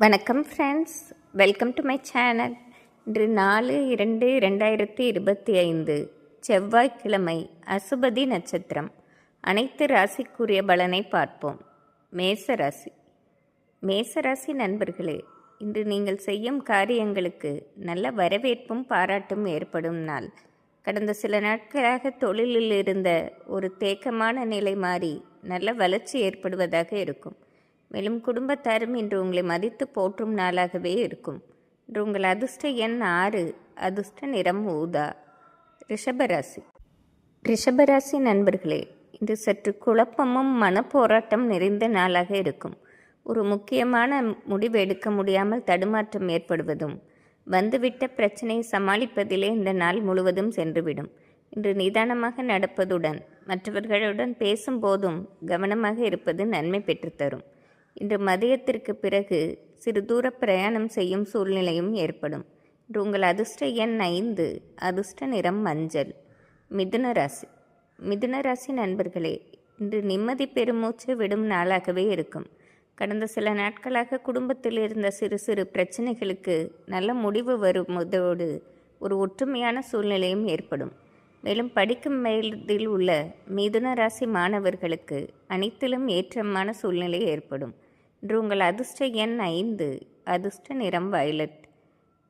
வணக்கம் friends welcome to my channel இன்று நாலு இரண்டு ரெண்டாயிரத்தி இருபத்தி ஐந்து செவ்வாய்க்கிழமை அசுபதி நட்சத்திரம். அனைத்து ராசிக்குரிய பலனை பார்ப்போம். மேச ராசி. மேச ராசி நண்பர்களே இன்று நீங்கள் செய்யும் காரியங்களுக்கு நல்ல வரவேற்பும் பாராட்டும் ஏற்படும் நாள். கடந்த சில நாட்களாக தொழிலில் இருந்த ஒரு தேக்கமான நிலை மாறி நல்ல வளர்ச்சி ஏற்படுவதாக இருக்கும். மேலும் குடும்பத்தாரும் இன்று உங்களை மதித்து போற்றும் நாளாகவே இருக்கும். இன்று உங்கள் அதிர்ஷ்ட எண் ஆறு அதிர்ஷ்ட நிறம் ஊதா. ரிஷபராசி. ரிஷபராசி நண்பர்களே இன்று சற்று குழப்பமும் மனப்போராட்டம் நிறைந்த நாளாக இருக்கும். ஒரு முக்கியமான முடிவு எடுக்க முடியாமல் தடுமாற்றம் ஏற்படுவதும் வந்துவிட்ட பிரச்சனையை சமாளிப்பதிலே இந்த நாள் முழுவதும் சென்றுவிடும். இன்று நிதானமாக நடப்பதுடன் மற்றவர்களுடன் பேசும்போதும் கவனமாக இருப்பது நன்மை பெற்றுத்தரும். இன்று மதியத்திற்கு பிறகு சிறு தூர பிரயாணம் செய்யும் சூழ்நிலையும் ஏற்படும். இன்று உங்கள் அதிர்ஷ்ட எண் ஐந்து அதிர்ஷ்ட நிறம் மஞ்சள். மிதுன ராசி. மிதுன ராசி நண்பர்களே இன்று நிம்மதி பெருமூச்சு விடும் நாளாகவே இருக்கும். கடந்த சில நாட்களாக குடும்பத்தில் இருந்த சிறு சிறு பிரச்சனைகளுக்கு நல்ல முடிவு வருவதோடு ஒரு ஒற்றுமையான சூழ்நிலையும் ஏற்படும். மேலும் படிக்கும் வயதில் உள்ள மிதுன ராசி மாணவர்களுக்கு அனைத்திலும் ஏற்றமான சூழ்நிலை ஏற்படும். இன்று உங்கள் அதிர்ஷ்ட எண் ஐந்து அதிர்ஷ்ட நிறம் வயலட்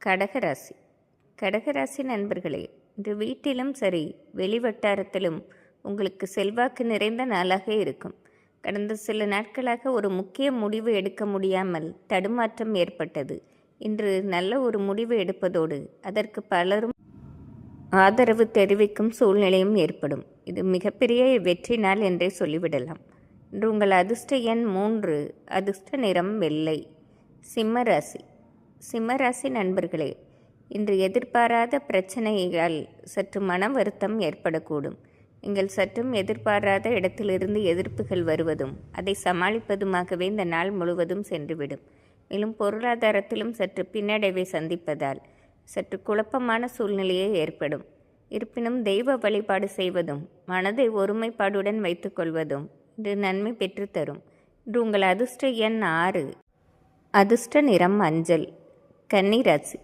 கடகராசி கடகராசி நண்பர்களே இன்று வீட்டிலும் சரி வெளிவட்டாரத்திலும் உங்களுக்கு செல்வாக்கு நிறைந்த நாளாக இருக்கும். கடந்த சில நாட்களாக ஒரு முக்கிய முடிவு எடுக்க முடியாமல் தடுமாற்றம் ஏற்பட்டது. இன்று நல்ல ஒரு முடிவு எடுப்பதோடு அதற்கு பலரும் ஆதரவு தெரிவிக்கும் சூழ்நிலையும் ஏற்படும். இது மிகப்பெரிய வெற்றி நாள் என்றே சொல்லிவிடலாம். இன்று உங்கள் அதிர்ஷ்ட எண் மூன்று. அதிர்ஷ்ட நிறம் வெள்ளை. சிம்மராசி. சிம்மராசி நண்பர்களே இன்று எதிர்பாராத பிரச்சனையால் சற்று மன வருத்தம் ஏற்படக்கூடும். நீங்கள் சற்றும் எதிர்பாராத இடத்திலிருந்து எதிர்ப்புகள் வருவதும் அதை சமாளிப்பதுமாகவே இந்த நாள் முழுவதும் சென்றுவிடும். மேலும் பொருளாதாரத்திலும் சற்று பின்னடைவை சந்திப்பதால் சற்று குழப்பமான சூழ்நிலையே ஏற்படும். இருப்பினும் தெய்வ வழிபாடு செய்வதும் மனதை ஒருமைப்பாடுடன் வைத்துக்கொள்வதும் இது நன்மை பெற்றுத்தரும். இன்று உங்கள் அதிர்ஷ்ட எண் ஆறு. அதிர்ஷ்ட நிறம் மஞ்சள். கன்னிராசி.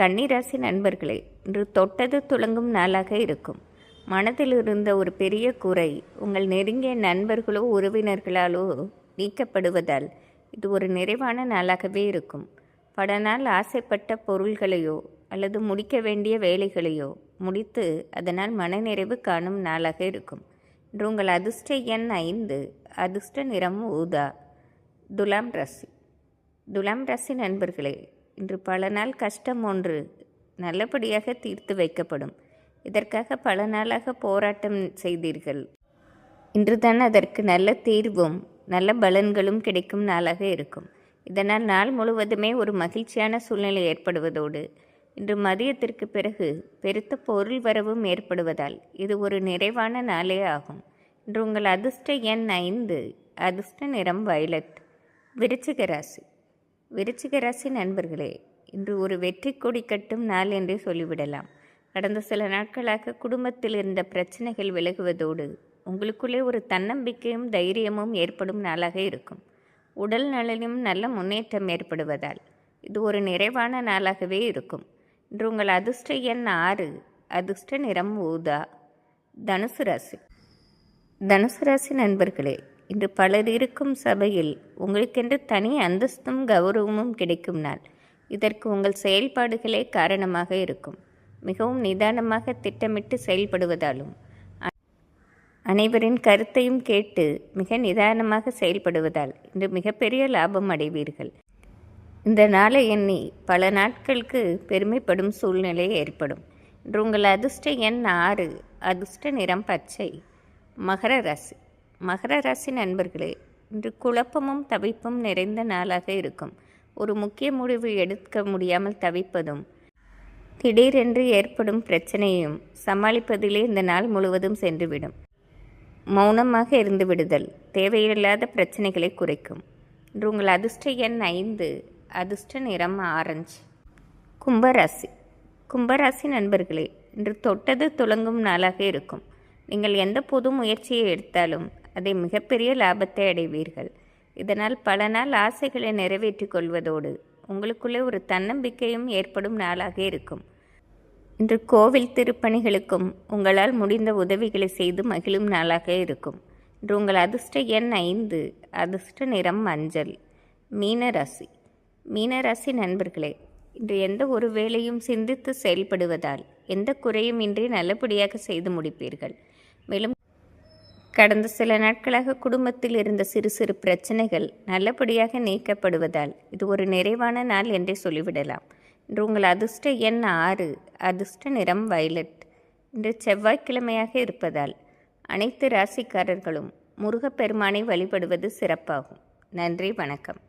கன்னிராசி நண்பர்களே இன்று தொட்டது துளங்கும் நாளாக இருக்கும். மனதில் இருந்த ஒரு பெரிய குறை உங்கள் நெருங்கிய நண்பர்களோ உறவினர்களாலோ நீக்கப்படுவதால் இது ஒரு நிறைவான நாளாகவே இருக்கும். பல நாள் ஆசைப்பட்ட பொருள்களையோ அல்லது முடிக்க வேண்டிய வேலைகளையோ முடித்து அதனால் மனநிறைவு காணும் நாளாக இருக்கும். இன்று உங்கள் அதிர்ஷ்ட எண் ஐந்து அதிர்ஷ்ட நிறம் ஊதா. துலாம் ராசி. துலாம் ராசி நண்பர்களே இன்று பல நாள் கஷ்டம் ஒன்று நல்லபடியாக தீர்த்து வைக்கப்படும். இதற்காக பல நாளாக போராட்டம் செய்தீர்கள். இன்றுதான் அதற்கு நல்ல தீர்வும் நல்ல பலன்களும் கிடைக்கும் நாளாக இருக்கும். இதனால் நாள் முழுவதுமே ஒரு மகிழ்ச்சியான சூழ்நிலை ஏற்படுவதோடு இன்று மதியத்திற்கு பிறகு பெருத்த பொருள் வரவும் ஏற்படுவதால் இது ஒரு நிறைவான நாளே ஆகும். இன்று உங்கள் அதிர்ஷ்ட எண் ஐந்து அதிர்ஷ்ட நிறம் வயலட். விருச்சிக ராசி. விருச்சிக ராசி நண்பர்களே இன்று ஒரு வெற்றி கொடி கட்டும் நாள் என்றே சொல்லிவிடலாம். கடந்த சில நாட்களாக குடும்பத்தில் இருந்த பிரச்சனைகள் விலகுவதோடு உங்களுக்குள்ளே ஒரு தன்னம்பிக்கையும் தைரியமும் ஏற்படும் நாளாக இருக்கும். உடல் நலனும் நல்ல முன்னேற்றம் ஏற்படுவதால் இது ஒரு நிறைவான நாளாகவே இருக்கும். இன்று உங்கள் அதிர்ஷ்ட எண் ஆறு அதிர்ஷ்ட நிறம் ஊதா தனுசு ராசி. தனுசு ராசி நண்பர்களே இன்று பலர் இருக்கும் சபையில் உங்களுக்கென்று தனி அந்தஸ்தும் கௌரவமும் கிடைக்கும் நாள். இதற்கு உங்கள் செயல்பாடுகளே காரணமாக இருக்கும். மிகவும் நிதானமாக திட்டமிட்டு செயல்படுவதாலும் அனைவரின் கருத்தையும் கேட்டு மிக நிதானமாக செயல்படுவதால் இன்று மிகப்பெரிய லாபம் அடைவீர்கள். இந்த நாளை எண்ணி பல நாட்களுக்கு பெருமைப்படும் சூழ்நிலை ஏற்படும். இன்று உங்கள் அதிர்ஷ்ட எண் ஆறு அதிர்ஷ்ட நிறம் பச்சை மகர ராசி. மகர ராசி நண்பர்களே இன்று குழப்பமும் தவிப்பும் நிறைந்த நாளாக இருக்கும். ஒரு முக்கிய முடிவு எடுக்க முடியாமல் தவிப்பதும் திடீரென்று ஏற்படும் பிரச்சனையும் சமாளிப்பதிலே இந்த நாள் முழுவதும் சென்றுவிடும். மௌனமாக இருந்து விடுதல் தேவையில்லாத பிரச்சனைகளை குறைக்கும். இன்று உங்கள் அதிர்ஷ்ட எண் ஐந்து அதிர்ஷ்ட நிறம் ஆரஞ்சு. கும்பராசி. கும்பராசி நண்பர்களே இன்று தொட்டது துளங்கும் நாளாக இருக்கும். நீங்கள் எந்த புது முயற்சியை எடுத்தாலும் அதை மிகப்பெரிய லாபத்தை அடைவீர்கள். இதனால் பல நாள் ஆசைகளை நிறைவேற்றிக் கொள்வதோடு உங்களுக்குள்ளே ஒரு தன்னம்பிக்கையும் ஏற்படும் நாளாக இருக்கும். இன்று கோவில் திருப்பணிகளுக்கும் உங்களால் முடிந்த உதவிகளை செய்து மகிழும் நாளாக இருக்கும். இன்று உங்கள் அதிர்ஷ்ட எண் ஐந்து அதிர்ஷ்ட நிறம் மஞ்சள். மீனராசி. மீனராசி நண்பர்களே இன்று எந்த ஒரு வேலையும் சிந்தித்து செயல்படுவதால் எந்த குறையும் இன்றி நல்லபடியாக செய்து முடிப்பீர்கள். மேலும் கடந்த சில நாட்களாக குடும்பத்தில் இருந்த சிறு சிறு பிரச்சனைகள் நல்லபடியாக நீக்கப்படுவதால் இது ஒரு நிறைவான நாள் என்றே சொல்லிவிடலாம். இன்று உங்கள் அதிர்ஷ்ட எண் ஆறு அதிர்ஷ்ட நிறம் வயலட். இன்று செவ்வாய்க்கிழமையாக இருப்பதால் அனைத்து ராசிக்காரர்களும் முருகப்பெருமானை வழிபடுவது சிறப்பாகும். நன்றி வணக்கம்.